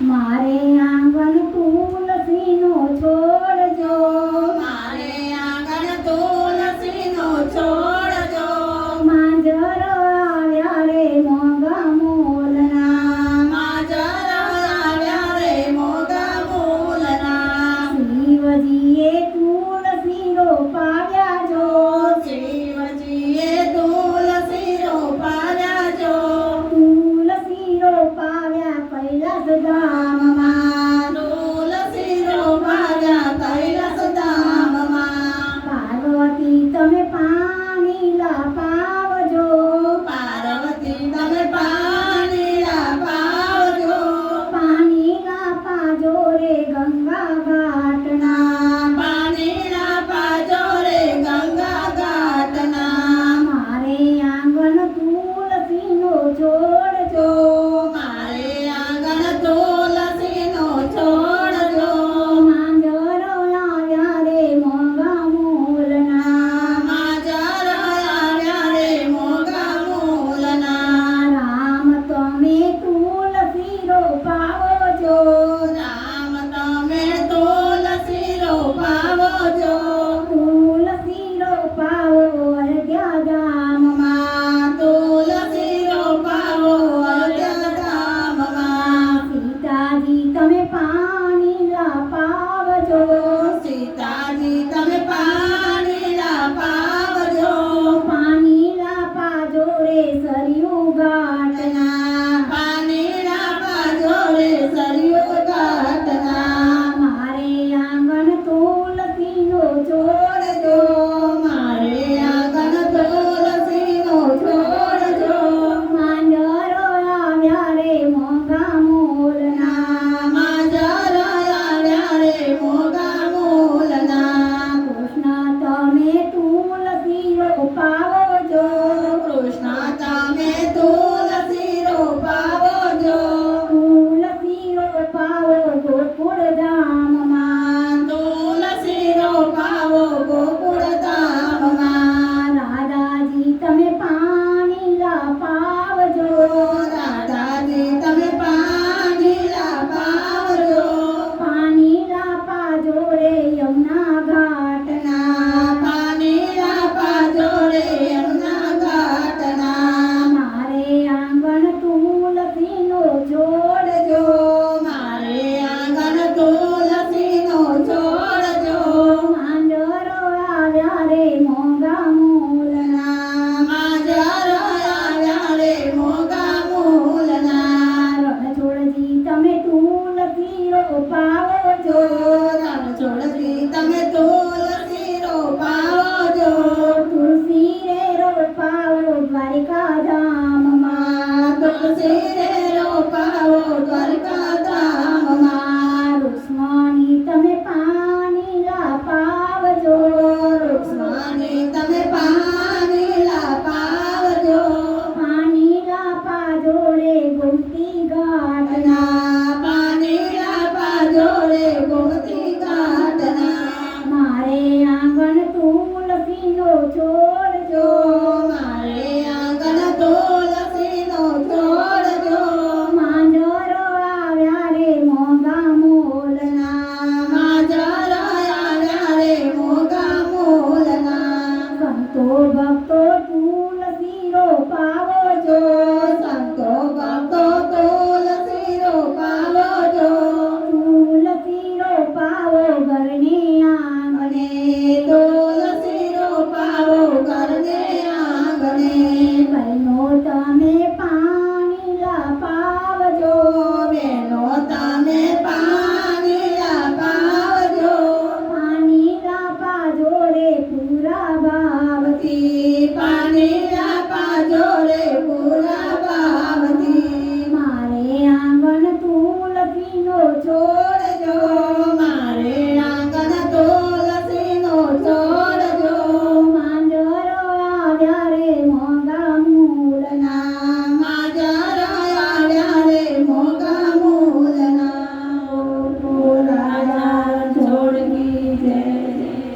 મારે આંગણ તુલસીનો છોડ તમે તુલસી રોપાવો છો રામ તમે તુલસી રોપાવો છો તુલસી રોપાવો અર્ધ્યા ગામમાં તુલસી રોપાવો અર્ધ્યા ગામમાં સીતાજી તમે પાણી લાપાવજો સીતાજી તમે પાણી લાપાવજો. પાણી લાપાજો રે સરિયું રાવણ છો રામ છોડજી તમે તો